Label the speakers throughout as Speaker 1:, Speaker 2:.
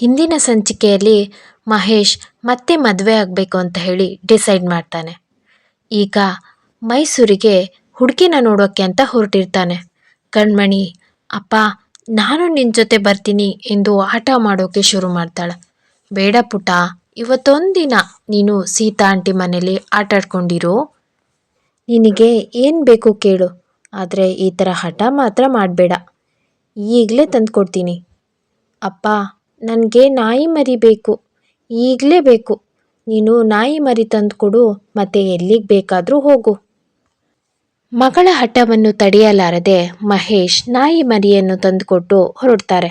Speaker 1: ಹಿಂದಿನ ಸಂಚಿಕೆಯಲ್ಲಿ ಮಹೇಶ್ ಮತ್ತೆ ಮದುವೆ ಆಗಬೇಕು ಅಂತ ಹೇಳಿ ಡಿಸೈಡ್ ಮಾಡ್ತಾನೆ. ಈಗ ಮೈಸೂರಿಗೆ ಹುಡುಗಿನ ನೋಡೋಕ್ಕೆ ಅಂತ ಹೊರಟಿರ್ತಾನೆ. ಕಣ್ಮಣಿ, ಅಪ್ಪ, ನಾನು ನಿನ್ನ ಜೊತೆ ಬರ್ತೀನಿ ಎಂದು ಆಟ ಮಾಡೋಕೆ ಶುರು ಮಾಡ್ತಾಳೆ. ಬೇಡ ಪುಟ ಇವತ್ತೊಂದಿನ ನೀನು ಸೀತಾ ಆಂಟಿ ಮನೇಲಿ ಆಟಾಡ್ಕೊಂಡಿರು. ನಿನಗೆ ಏನು ಬೇಕು ಕೇಳು, ಆದರೆ ಈ ಥರ ಹಠ ಮಾತ್ರ ಮಾಡಬೇಡ. ಈಗಲೇ ತಂದ್ಕೊಡ್ತೀನಿ. ಅಪ್ಪ ನನಗೆ ನಾಯಿ ಮರಿ ಬೇಕು ಈಗಲೇ ಬೇಕು. ನೀನು ನಾಯಿ ಮರಿ ತಂದುಕೊಡು ಮತ್ತೆ ಎಲ್ಲಿಗೆ ಬೇಕಾದರೂ ಹೋಗು. ಮಗಳ ಹಠವನ್ನು ತಡೆಯಲಾರದೆ ಮಹೇಶ್ ನಾಯಿ ಮರಿಯನ್ನು ತಂದುಕೊಟ್ಟು ಹೊರಡ್ತಾರೆ.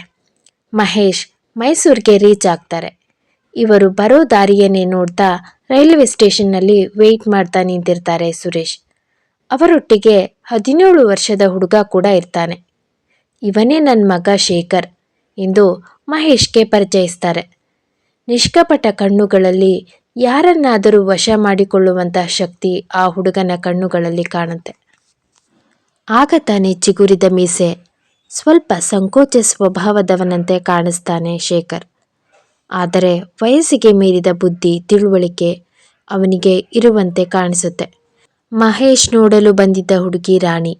Speaker 1: ಮಹೇಶ್ ಮೈಸೂರಿಗೆ ರೀಚ್ ಆಗ್ತಾರೆ. ಇವರು ಬರೋ ದಾರಿಯನ್ನೇ ನೋಡ್ತಾ ರೈಲ್ವೆ ಸ್ಟೇಷನ್ನಲ್ಲಿ ವೆಯ್ಟ್ ಮಾಡ್ತಾ ನಿಂತಿರ್ತಾರೆ ಸುರೇಶ್. ಅವರೊಟ್ಟಿಗೆ ಹದಿನೇಳು ವರ್ಷದ ಹುಡುಗ ಕೂಡ ಇರ್ತಾನೆ. ಇವನೇ ನನ್ನ ಮಗ ಶೇಖರ್. ಎಂದು ಮಹೇಶ್ಗೆ ಪರಿಚಯಿಸ್ತಾರೆ. ನಿಷ್ಕಪಟ ಕಣ್ಣುಗಳಲ್ಲಿ ಯಾರನ್ನಾದರೂ ವಶ ಮಾಡಿಕೊಳ್ಳುವಂತಹ ಶಕ್ತಿ ಆ ಹುಡುಗನ ಕಣ್ಣುಗಳಲ್ಲಿ ಕಾಣುತ್ತೆ. ಆಗ ತಾನೇ ಚಿಗುರಿದ ಮೀಸೆ ಸ್ವಲ್ಪ ಸಂಕೋಚ ಸ್ವಭಾವದವನಂತೆ ಕಾಣಿಸ್ತಾನೆ ಶೇಖರ್. ಆದರೆ ವಯಸ್ಸಿಗೆ ಮೀರಿದ ಬುದ್ಧಿ ತಿಳುವಳಿಕೆ ಅವನಿಗೆ ಇರುವಂತೆ ಕಾಣಿಸುತ್ತೆ. ಮಹೇಶ್ ನೋಡಲು ಬಂದಿದ್ದ ಹುಡುಗಿ Rani.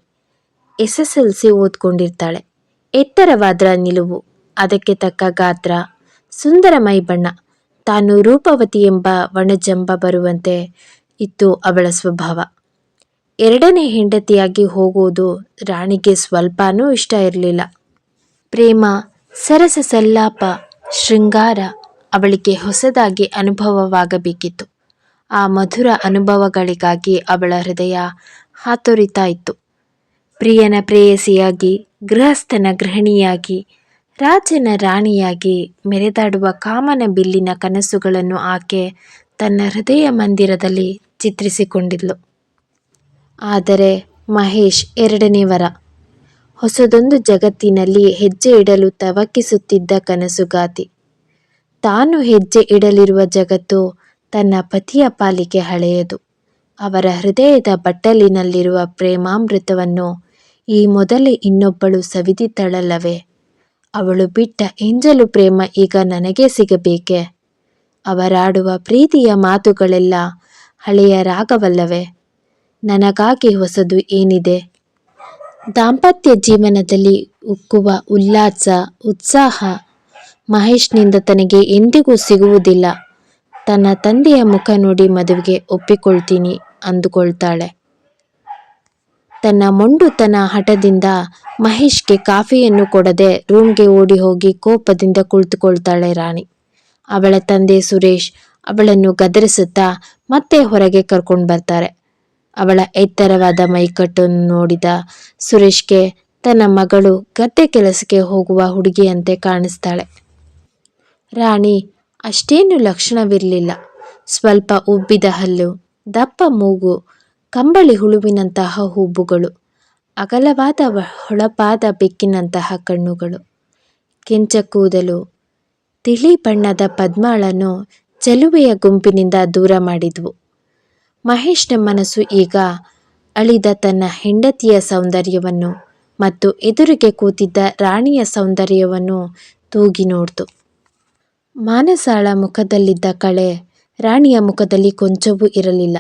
Speaker 1: S S L C ಓದ್ಕೊಂಡಿರ್ತಾಳೆ. ಎತ್ತರವಾದ ನಿಲುವು. ಅದಕ್ಕೆ ತಕ್ಕ ಗಾತ್ರ. ಸುಂದರ ಮೈಬಣ್ಣ ತಾನು ರೂಪವತಿ ಎಂಬ ವಣಜಂಬ ಬರುವಂತೆ ಇತ್ತು ಅವಳ ಸ್ವಭಾವ. ಎರಡನೇ ಹೆಂಡತಿಯಾಗಿ ಹೋಗುವುದು ರಾಣಿಗೆ ಸ್ವಲ್ಪನೂ ಇಷ್ಟ ಇರಲಿಲ್ಲ. ಪ್ರೇಮ, ಸರಸ ಸಲ್ಲಾಪ, ಶೃಂಗಾರ ಅವಳಿಗೆ ಹೊಸದಾಗಿ ಅನುಭವವಾಗಬೇಕಿತ್ತು. ಆ ಮಧುರ ಅನುಭವಗಳಿಗಾಗಿ ಅವಳ ಹೃದಯ ಹಾತೊರಿತಾ ಇತ್ತು. ಪ್ರಿಯನ ಪ್ರೇಯಸಿಯಾಗಿ, ಗೃಹಸ್ಥನ ಗೃಹಿಣಿಯಾಗಿ ರಾಜನ ರಾಣಿಯಾಗಿ ಮೆರೆದಾಡುವ ಕಾಮನ ಬಿಲ್ಲಿನ ಕನಸುಗಳನ್ನು ಆಕೆ ತನ್ನ ಹೃದಯ ಮಂದಿರದಲ್ಲಿ ಚಿತ್ರಿಸಿಕೊಂಡಿದ್ಲು. ಆದರೆ ಮಹೇಶ್ ಎರಡನೇ ವರ. ಹೊಸದೊಂದು ಜಗತ್ತಿನಲ್ಲಿ ಹೆಜ್ಜೆ ಇಡಲು ತವಕಿಸುತ್ತಿದ್ದ ಕನಸುಗಾತಿ ತಾನು ಹೆಜ್ಜೆ ಇಡಲಿರುವ ಜಗತ್ತು ತನ್ನ ಪತಿಯ ಪಾಲಿಗೆ ಹಳೆಯದು. ಅವರ ಹೃದಯದ ಬಟ್ಟಲಿನಲ್ಲಿರುವ ಪ್ರೇಮಾಮೃತವನ್ನು ಈ ಮೊದಲೇ ಇನ್ನೊಬ್ಬಳು ಸವಿದಿದ್ದಳಲ್ಲವೇ ಅವಳು ಬಿಟ್ಟ ಎಂಜಲು ಪ್ರೇಮ ಈಗ ನನಗೆ ಸಿಗಬೇಕೆ? ಅವರಾಡುವ ಪ್ರೀತಿಯ ಮಾತುಗಳೆಲ್ಲ ಹಳೆಯ ರಾಗವಲ್ಲವೇ? ನನಗಾಗಿ ಹೊಸದು ಏನಿದೆ? ದಾಂಪತ್ಯ ಜೀವನದಲ್ಲಿ ಉಕ್ಕುವ ಉಲ್ಲಾಸ, ಉತ್ಸಾಹ ಮಹೇಶ್ನಿಂದ ತನಗೆ ಎಂದಿಗೂ ಸಿಗುವುದಿಲ್ಲ. ತನ್ನ ತಂದೆಯ ಮುಖ ನೋಡಿ ಮದುವೆಗೆ ಒಪ್ಪಿಕೊಳ್ತೀನಿ ಅಂದುಕೊಳ್ತಾಳೆ. ತನ್ನ ಮೊಂಡುತನ ಹಠದಿಂದ ಮಹೇಶ್ಗೆ ಕಾಫಿಯನ್ನು ಕೊಡದೆ ರೂಮ್ಗೆ ಓಡಿ ಹೋಗಿ ಕೋಪದಿಂದ ಕುಳಿತುಕೊಳ್ತಾಳೆ ರಾಣಿ. ಅವಳ ತಂದೆ ಸುರೇಶ್ ಅವಳನ್ನು ಗದರಿಸುತ್ತಾ ಮತ್ತೆ ಹೊರಗೆ ಕರ್ಕೊಂಡು ಬರ್ತಾರೆ. ಅವಳ ಎತ್ತರವಾದ ಮೈಕಟ್ಟನ್ನು ನೋಡಿದ ಸುರೇಶ್ಗೆ ತನ್ನ ಮಗಳು ಗದ್ದೆ ಕೆಲಸಕ್ಕೆ ಹೋಗುವ ಹುಡುಗಿಯಂತೆ ಕಾಣಿಸ್ತಾಳೆ. ರಾಣಿ, ಅಷ್ಟೇನು ಲಕ್ಷಣವಿರಲಿಲ್ಲ. ಸ್ವಲ್ಪ ಉಬ್ಬಿದ ಹಲ್ಲು, ದಪ್ಪ ಮೂಗು ಕಂಬಳಿ ಹುಳುವಿನಂತಹ ಹೂಬುಗಳು, ಅಗಲವಾದ ಹೊಳಪಾದ ಬೆಕ್ಕಿನಂತಹ ಕಣ್ಣುಗಳು, ಕೆಂಚ ಕೂದಲು, ತಿಳಿ ಬಣ್ಣದ ಪದ್ಮಾಳನ್ನು ಚೆಲುವೆಯ ಗುಂಪಿನಿಂದ ದೂರ ಮಾಡಿದ್ವು. ಮಹೇಶ್ನ ಮನಸ್ಸು ಈಗ ಅಳಿದ ತನ್ನ ಹೆಂಡತಿಯ ಸೌಂದರ್ಯವನ್ನು ಮತ್ತು ಎದುರಿಗೆ ಕೂತಿದ್ದ ರಾಣಿಯ ಸೌಂದರ್ಯವನ್ನು ತೂಗಿ ನೋಡ್ತು. ಮಾನಸಾಳ ಮುಖದಲ್ಲಿದ್ದ ಕಳೆ ರಾಣಿಯ ಮುಖದಲ್ಲಿ ಕೊಂಚವೂ ಇರಲಿಲ್ಲ.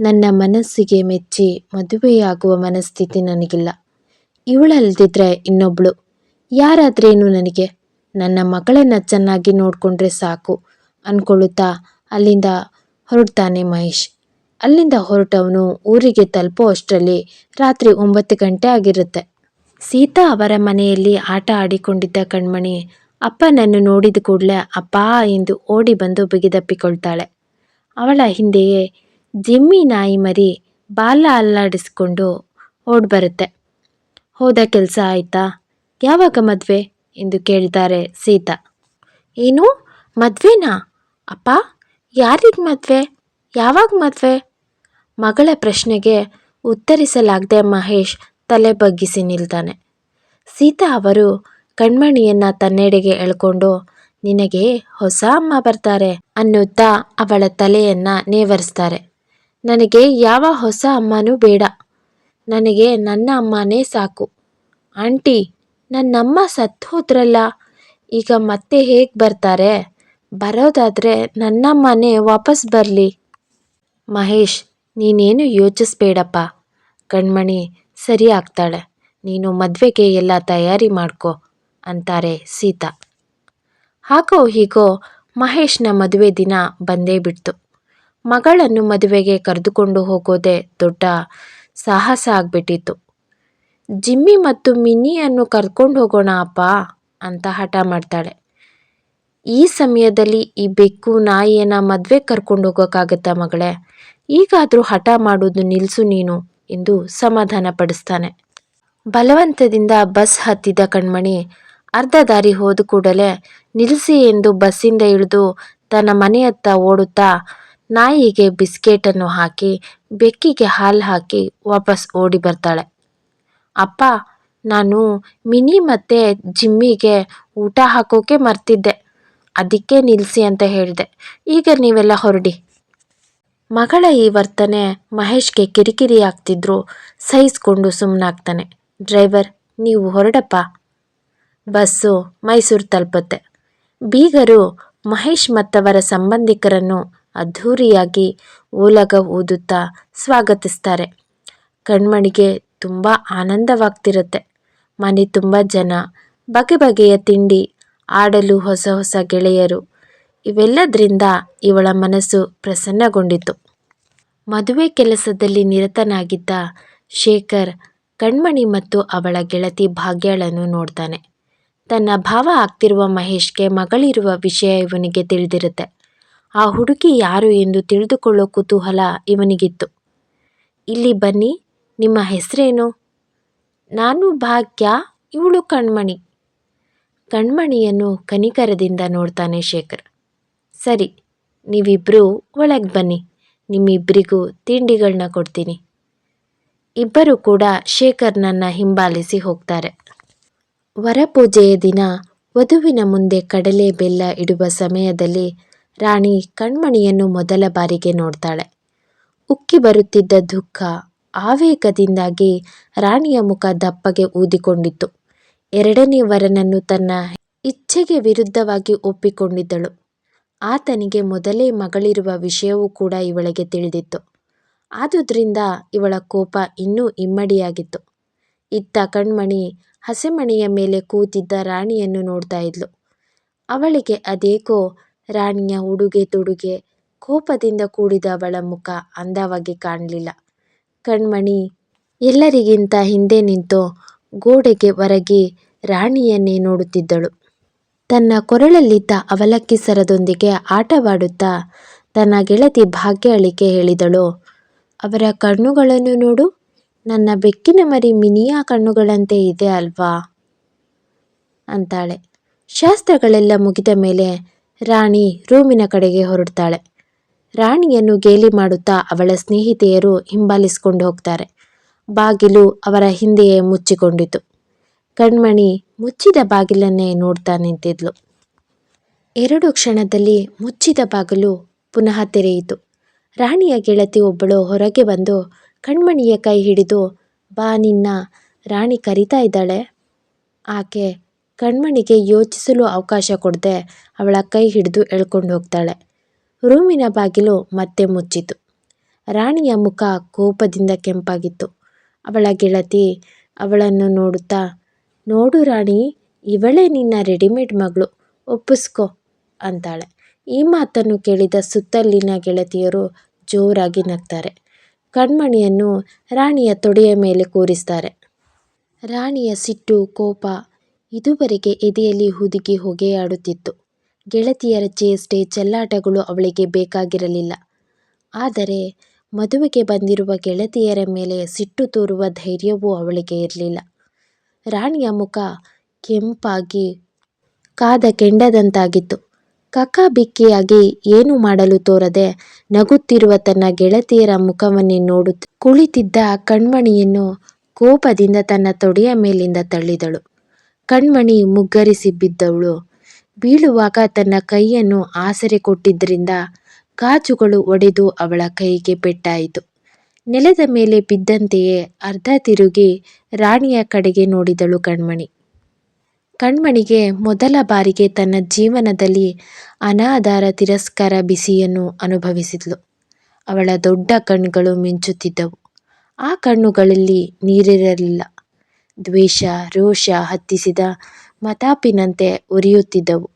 Speaker 1: ನನ್ನ ಮನಸ್ಸಿಗೆ ಮೆಚ್ಚಿ ಮದುವೆಯಾಗುವ ಮನಸ್ಥಿತಿ ನನಗಿಲ್ಲ. ಇವಳಲ್ದಿದ್ರೆ ಇನ್ನೊಬ್ಳು. ಯಾರಾದ್ರೇನು ನನಗೆ? ನನ್ನ ಮಗಳನ್ನ ಚೆನ್ನಾಗಿ ನೋಡಿಕೊಂಡ್ರೆ ಸಾಕು ಅನ್ಕೊಳ್ಳುತ್ತಾ ಅಲ್ಲಿಂದ ಹೊರಡ್ತಾನೆ ಮಹೇಶ್. ಅಲ್ಲಿಂದ ಹೊರಟವನು ಊರಿಗೆ ತಲುಪೋ ಅಷ್ಟರಲ್ಲಿ ರಾತ್ರಿ ಒಂಬತ್ತು ಗಂಟೆ ಆಗಿರುತ್ತೆ. ಸೀತಾ ಅವರ ಮನೆಯಲ್ಲಿ ಆಟ ಆಡಿಕೊಂಡಿದ್ದ ಕಣ್ಮಣಿ ಅಪ್ಪನನ್ನು ನೋಡಿದ ಕೂಡಲೇ ಅಪ್ಪ ಎಂದು ಓಡಿ ಬಂದು ಬಿಗಿದಪ್ಪಿಕೊಳ್ತಾಳೆ. ಅವಳ ಹಿಂದೆಯೇ ಜಿಮ್ಮಿ ನಾಯಿ ಮರಿ ಬಾಲ ಅಲ್ಲಾಡಿಸ್ಕೊಂಡು ಓಡ್ಬರುತ್ತೆ. ಹೋದ ಕೆಲಸ ಆಯ್ತಾ? ಯಾವಾಗ ಮದುವೆ? ಎಂದು ಕೇಳ್ತಾರೆ ಸೀತಾ. ಏನು? ಮದುವೆನಾ? ಅಪ್ಪ, ಯಾರಿಗೆ ಮದುವೆ? ಯಾವಾಗ ಮದುವೆ? ಮಗಳ ಪ್ರಶ್ನೆಗೆ ಉತ್ತರಿಸಲಾಗದೆ ಮಹೇಶ್ ತಲೆ ಬಗ್ಗಿಸಿ ನಿಲ್ತಾನೆ. ಸೀತಾ ಅವರು ಕಣ್ಮಣಿಯನ್ನು ತನ್ನೆಡೆಗೆ ಎಳ್ಕೊಂಡು, ನಿನಗೆ ಹೊಸ ಅಮ್ಮ ಬರ್ತಾರೆ ಅನ್ನುತ್ತಾ ಅವಳ ತಲೆಯನ್ನ ನೇವರಿಸ್ತಾರೆ. ನನಗೆ ಯಾವ ಹೊಸ ಅಮ್ಮನೂ ಬೇಡ. ನನಗೆ ನನ್ನ ಅಮ್ಮನೇ ಸಾಕು. ಆಂಟಿ, ನನ್ನಮ್ಮ ಸತ್ತು ಹೋದ್ರಲ್ಲ ಈಗ ಮತ್ತೆ ಹೇಗೆ ಬರ್ತಾರೆ? ಬರೋದಾದರೆ ನನ್ನಮ್ಮನೇ ಮನೆ ವಾಪಸ್ ಬರಲಿ. ಮಹೇಶ್, ನೀನೇನು ಯೋಚಿಸ್ಬೇಡಪ್ಪ. ಕಣ್ಮಣಿ, ಸರಿ ಆಗ್ತಾಳೆ. ನೀನು ಮದುವೆಗೆ ಎಲ್ಲ ತಯಾರಿ ಮಾಡ್ಕೋ, ಅಂತಾರೆ ಸೀತಾ. ಹಾಗೋ ಹೀಗೋ ಮಹೇಶ್ನ ಮದುವೆ ದಿನ ಬಂದೇ ಬಿಡ್ತು. ಮಗಳನ್ನು ಮದುವೆಗೆ ಕರೆದುಕೊಂಡು ಹೋಗೋದೇ ದೊಡ್ಡ ಸಾಹಸ ಆಗ್ಬಿಟ್ಟಿತ್ತು. ಜಿಮ್ಮಿ ಮತ್ತು ಮಿನಿಯನ್ನು ಕರ್ಕೊಂಡು ಹೋಗೋಣ ಅಪ್ಪ ಅಂತ ಹಠ ಮಾಡ್ತಾಳೆ. ಈ ಸಮಯದಲ್ಲಿ ಈ ಬೆಕ್ಕು ನಾಯಿಯನ್ನ ಮದುವೆ ಕರ್ಕೊಂಡು ಹೋಗೋಕ್ಕಾಗತ್ತಾ ಮಗಳೇ? ಈಗಾದರೂ ಹಠ ಮಾಡೋದು ನಿಲ್ಲಿಸು ನೀನು ಎಂದು ಸಮಾಧಾನ ಪಡಿಸ್ತಾನೆ. ಬಲವಂತದಿಂದ ಬಸ್ ಹತ್ತಿದ ಕಣ್ಮಣಿ ಅರ್ಧ ದಾರಿ ಹೋದ ಕೂಡಲೇ ನಿಲ್ಲಿಸಿ ಎಂದು ಬಸ್ಸಿಂದ ಇಳಿದು ತನ್ನ ಮನೆಯತ್ತ ಓಡುತ್ತಾ ನಾಯಿಗೆ ಬಿಸ್ಕೆಟನ್ನು ಹಾಕಿ, ಬೆಕ್ಕಿಗೆ ಹಾಲು ಹಾಕಿ ವಾಪಸ್ ಓಡಿ ಬರ್ತಾಳೆ. ಅಪ್ಪ, ನಾನು ಮಿನಿ ಮತ್ತೆ ಜಿಮ್ಮಿಗೆ ಊಟ ಹಾಕೋಕೆ ಮರ್ತಿದ್ದೆ. ಅದಕ್ಕೆ ನಿಲ್ಲಿಸಿ ಅಂತ ಹೇಳಿದೆ. ಈಗ ನೀವೆಲ್ಲ ಹೊರಡಿ. ಮಗಳ ಈ ವರ್ತನೆ ಮಹೇಶ್ಗೆ ಕಿರಿಕಿರಿ ಆಗ್ತಿದ್ರು, ಸಹಿಸ್ಕೊಂಡು ಸುಮ್ಮನಾಗ್ತಾನೆ ಡ್ರೈವರ್, ನೀವು ಹೊರಡಪ್ಪ. ಬಸ್ಸು ಮೈಸೂರು ತಲುಪುತ್ತೆ. ಬೀಗರು ಮಹೇಶ್ ಮತ್ತವರ ಸಂಬಂಧಿಕರನ್ನು ಅದ್ಧೂರಿಯಾಗಿ ಓಲಗ ಊದುತ್ತಾ ಸ್ವಾಗತಿಸ್ತಾರೆ. ಕಣ್ಮಣಿಗೆ ತುಂಬ ಆನಂದವಾಗ್ತಿರುತ್ತೆ. ಮನೆ ತುಂಬ ಜನ, ಬಗೆ ಬಗೆಯ ತಿಂಡಿ, ಆಡಲು ಹೊಸ ಹೊಸ ಗೆಳೆಯರು, ಇವೆಲ್ಲದರಿಂದ ಇವಳ ಮನಸ್ಸು ಪ್ರಸನ್ನಗೊಂಡಿತು. ಮದುವೆ ಕೆಲಸದಲ್ಲಿ ನಿರತನಾಗಿದ್ದ ಶೇಖರ್ ಕಣ್ಮಣಿ ಮತ್ತು ಅವಳ ಗೆಳತಿ ಭಾಗ್ಯಳನ್ನು ನೋಡ್ತಾನೆ. ತನ್ನ ಭಾವ ಆಗ್ತಿರುವ ಮಹೇಶ್ಗೆ ಮಗಳಿರುವ ವಿಷಯ ಇವನಿಗೆ ತಿಳಿದಿರುತ್ತೆ. ಆ ಹುಡುಗಿ ಯಾರು ಎಂದು ತಿಳಿದುಕೊಳ್ಳೋ ಕುತೂಹಲ ಇವನಿಗಿತ್ತು. ಇಲ್ಲಿ ಬನ್ನಿ, ನಿಮ್ಮ ಹೆಸರೇನು? ನಾನು ಭಾಗ್ಯ, ಇವಳು ಕಣ್ಮಣಿ. ಕಣ್ಮಣಿಯನ್ನು ಕನಿಕರದಿಂದ ನೋಡ್ತಾನೆ ಶೇಖರ್. ಸರಿ ನೀವಿಬ್ಬರೂ ಒಳಗೆ ಬನ್ನಿ ನಿಮ್ಮಿಬ್ಬರಿಗೂ ತಿಂಡಿಗಳನ್ನ ಕೊಡ್ತೀನಿ. ಇಬ್ಬರು ಕೂಡ ಶೇಖರ್ನನ್ನ ಹಿಂಬಾಲಿಸಿ ಹೋಗ್ತಾರೆ. ವರಪೂಜೆಯ ದಿನ ವಧುವಿನ ಮುಂದೆ ಕಡಲೆ ಬೆಲ್ಲ ಇಡುವ ಸಮಯದಲ್ಲಿ ರಾಣಿ ಕಣ್ಮಣಿಯನ್ನು ಮೊದಲ ಬಾರಿಗೆ ನೋಡ್ತಾಳೆ. ಉಕ್ಕಿ ಬರುತ್ತಿದ್ದ ದುಃಖ ಆವೇಗದಿಂದಾಗಿ ರಾಣಿಯ ಮುಖ ದಪ್ಪಗೆ ಊದಿಕೊಂಡಿತ್ತು. ಎರಡನೇ ವರನನ್ನು ತನ್ನ ಇಚ್ಛೆಗೆ ವಿರುದ್ಧವಾಗಿ ಒಪ್ಪಿಕೊಂಡಿದ್ದಳು. ಆತನಿಗೆ ಮೊದಲೇ ಮಗಳಿರುವ ವಿಷಯವೂ ಕೂಡ ಇವಳಿಗೆ ತಿಳಿದಿತ್ತು. ಆದುದರಿಂದ ಇವಳ ಕೋಪ ಇನ್ನೂ ಇಮ್ಮಡಿಯಾಗಿತ್ತು. ಇತ್ತ ಕಣ್ಮಣಿ ಹಸೆಮಣೆಯ ಮೇಲೆ ಕೂತಿದ್ದ ರಾಣಿಯನ್ನು ನೋಡ್ತಾ ಇದ್ಲು. ಅವಳಿಗೆ ಅದೇಕೋ ರಾಣಿಯ ಉಡುಗೆ ತೊಡುಗೆ ಕೋಪದಿಂದ ಕೂಡಿದ ಅವಳ ಮುಖ ಅಂದವಾಗಿ ಕಾಣಲಿಲ್ಲ. ಕಣ್ಮಣಿ, ಎಲ್ಲರಿಗಿಂತ ಹಿಂದೆ ನಿಂತು ಗೋಡೆಗೆ ಹೊರಗಿ ರಾಣಿಯನ್ನೇ ನೋಡುತ್ತಿದ್ದಳು. ತನ್ನ ಕೊರಳಲ್ಲಿದ್ದ ಅವಲಕ್ಕಿ ಸರದೊಂದಿಗೆ ಆಟವಾಡುತ್ತಾ ತನ್ನ ಗೆಳತಿ ಭಾಗ್ಯಳಿಕೆ ಹೇಳಿದಳು, ಅವರ ಕಣ್ಣುಗಳನ್ನು ನೋಡು, ನನ್ನ ಬೆಕ್ಕಿನ ಮರಿ ಮಿನಿಯ ಕಣ್ಣುಗಳಂತೆ ಇದೆ ಅಲ್ವಾ ಅಂತಾಳೆ. ಶಾಸ್ತ್ರಗಳೆಲ್ಲ ಮುಗಿದ ಮೇಲೆ ರಾಣಿ ರೂಮಿನ ಕಡೆಗೆ ಹೊರಡ್ತಾಳೆ. ರಾಣಿಯನ್ನು ಗೇಲಿ ಮಾಡುತ್ತಾ ಅವಳ ಸ್ನೇಹಿತೆಯರು ಹಿಂಬಾಲಿಸಿಕೊಂಡು ಹೋಗ್ತಾರೆ. ಬಾಗಿಲು ಅವರ ಹಿಂದೆಯೇ ಮುಚ್ಚಿಕೊಂಡಿತು. ಕಣ್ಮಣಿ ಮುಚ್ಚಿದ ಬಾಗಿಲನ್ನೇ ನೋಡ್ತಾ ನಿಂತಿದ್ಲು. ಎರಡು ಕ್ಷಣದಲ್ಲಿ ಮುಚ್ಚಿದ ಬಾಗಿಲು ಪುನಃ ತೆರೆಯಿತು. ರಾಣಿಯ ಗೆಳತಿ ಒಬ್ಬಳು ಹೊರಗೆ ಬಂದು ಕಣ್ಮಣಿಯ ಕೈ ಹಿಡಿದು, ಬಾ ನಿನ್ನ, ರಾಣಿ ಕರಿತಾ ಇದ್ದಾಳೆ. ಆಕೆ ಕಣ್ಮಣಿಗೆ ಯೋಚಿಸಲು ಅವಕಾಶ ಕೊಡದೆ ಅವಳ ಕೈ ಹಿಡಿದು ಎಳ್ಕೊಂಡು ಹೋಗ್ತಾಳೆ. ರೂಮಿನ ಬಾಗಿಲು ಮತ್ತೆ ಮುಚ್ಚಿತು. ರಾಣಿಯ ಮುಖ ಕೋಪದಿಂದ ಕೆಂಪಾಗಿತ್ತು. ಅವಳ ಗೆಳತಿ ಅವಳನ್ನು ನೋಡುತ್ತಾ, ನೋಡು ರಾಣಿ, ಇವಳೇ ನಿನ್ನ ರೆಡಿಮೇಡ್ ಮಗಳು, ಒಪ್ಪಿಸ್ಕೋ ಅಂತಾಳೆ. ಈ ಮಾತನ್ನು ಕೇಳಿದ ಸುತ್ತಲಿನ ಗೆಳತಿಯರು ಜೋರಾಗಿ ನಗ್ತಾರೆ. ಕಣ್ಮಣಿಯನ್ನು ರಾಣಿಯ ತೊಡೆಯ ಮೇಲೆ ಕೂರಿಸ್ತಾರೆ. ರಾಣಿಯ ಸಿಟ್ಟು, ಕೋಪ ಇದುವರೆಗೆ ಎದೆಯಲ್ಲಿ ಹುದುಗಿ ಹೊಗೆಯಾಡುತ್ತಿತ್ತು. ಗೆಳತಿಯರ ಚೇಷ್ಟೆ, ಚೆಲ್ಲಾಟಗಳು ಅವಳಿಗೆ ಬೇಕಾಗಿರಲಿಲ್ಲ. ಆದರೆ ಮದುವೆಗೆ ಬಂದಿರುವ ಗೆಳತಿಯರ ಮೇಲೆ ಸಿಟ್ಟು ತೋರುವ ಧೈರ್ಯವೂ ಅವಳಿಗೆ ಇರಲಿಲ್ಲ. ರಾಣಿಯ ಮುಖ ಕೆಂಪಾಗಿ, ಕಾದ ಕೆಂಡದಂತಾಗಿತ್ತು. ಕಕ್ಕಾಬಿಕ್ಕಿಯಾಗಿ ಏನು ಮಾಡಲು ತೋರದೆ ನಗುತ್ತಿರುವ ತನ್ನ ಗೆಳತಿಯರ ಮುಖವನ್ನೇ ನೋಡುತ್ತ ಕುಳಿತಿದ್ದ ಕಣ್ಮಣಿಯನ್ನು ಕೋಪದಿಂದ ತನ್ನ ತೊಡೆಯ ಮೇಲಿಂದ ತಳ್ಳಿದಳು. ಕಣ್ಮಣಿ ಮುಗ್ಗರಿಸಿ ಬಿದ್ದವಳು. ಬೀಳುವಾಗ ತನ್ನ ಕೈಯನ್ನು ಆಸರೆ ಕೊಟ್ಟಿದ್ದರಿಂದ ಗಾಜುಗಳು ಒಡೆದು ಅವಳ ಕೈಗೆ ಪೆಟ್ಟಾಯಿತು. ನೆಲದ ಮೇಲೆ ಬಿದ್ದಂತೆಯೇ ಅರ್ಧ ತಿರುಗಿ ರಾಣಿಯ ಕಡೆಗೆ ನೋಡಿದಳು ಕಣ್ಮಣಿ. ಕಣ್ಮಣಿಗೆ ಮೊದಲ ಬಾರಿಗೆ ತನ್ನ ಜೀವನದಲ್ಲಿ ಅನಾಧಾರ ತಿರಸ್ಕಾರ ಬಿಸಿಯನ್ನು ಅನುಭವಿಸಿದ್ಲು. ಅವಳ ದೊಡ್ಡ ಕಣ್ಣುಗಳು ಮಿಂಚುತ್ತಿದ್ದವು. ಆ ಕಣ್ಣುಗಳಲ್ಲಿ ನೀರಿರಲಿಲ್ಲ. ದ್ವೇಷ, ರೋಷ ಹತ್ತಿಸಿದ ಮತಾಪಿನಂತೆ ಉರಿಯುತ್ತಿದ್ದವು.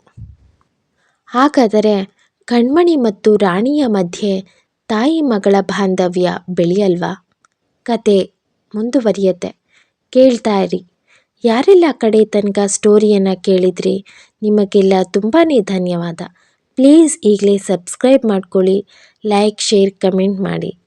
Speaker 1: ಹಾಗಾದರೆ ಕಣ್ಮಣಿ ಮತ್ತು ರಾಣಿಯ ಮಧ್ಯೆ ತಾಯಿ ಮಗಳ ಬಾಂಧವ್ಯ ಬೆಳೆಯಲ್ವಾ? ಕತೆ ಮುಂದುವರಿಯತ್ತೆ. ಕೇಳ್ತಾ ಇರಿ. ಯಾರೆಲ್ಲ ಕಡೆ ತನಕ ಸ್ಟೋರಿಯನ್ನು ಕೇಳಿದ್ರಿ? ನಿಮಗೆಲ್ಲ ತುಂಬಾ ಧನ್ಯವಾದ. ಪ್ಲೀಸ್ ಈಗಲೇ ಸಬ್ಸ್ಕ್ರೈಬ್ ಮಾಡ್ಕೊಳ್ಳಿ, ಲೈಕ್, ಶೇರ್, ಕಮೆಂಟ್ ಮಾಡಿ.